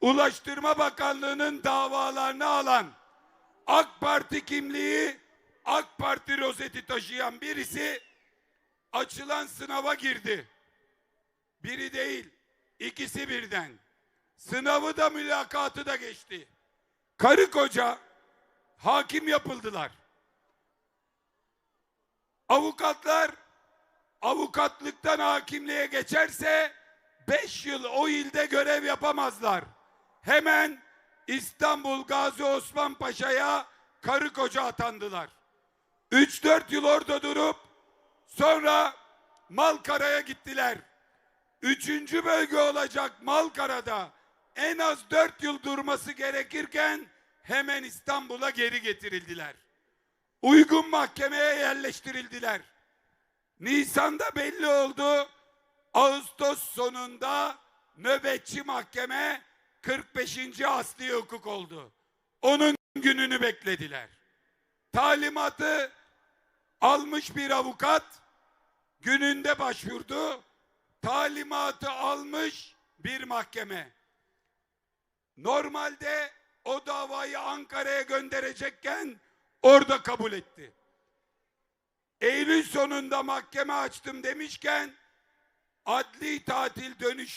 Ulaştırma Bakanlığı'nın davalarını alan AK Parti kimliği AK Parti rozeti taşıyan birisi açılan sınava girdi. Biri değil, ikisi birden. Sınavı da mülakatı da geçti. Karı koca hakim yapıldılar. Avukatlar avukatlıktan hakimliğe geçerse 5 yıl o ilde görev yapamazlar. Hemen İstanbul Gazi Osman Paşa'ya karı koca atandılar. 3-4 yıl orada durup sonra Malkara'ya gittiler. Üçüncü bölge olacak Malkara'da en az 4 yıl durması gerekirken hemen İstanbul'a geri getirildiler. Uygun mahkemeye yerleştirildiler. Nisan'da belli oldu. Ağustos sonunda nöbetçi mahkeme 45. asli hukuk oldu. Onun gününü beklediler. Talimatı almış bir avukat gününde başvurdu. Talimatı almış bir mahkeme. Normalde o davayı Ankara'ya gönderecekken orada kabul etti. Eylül sonunda mahkeme açtım demişken adli tatil dönüşü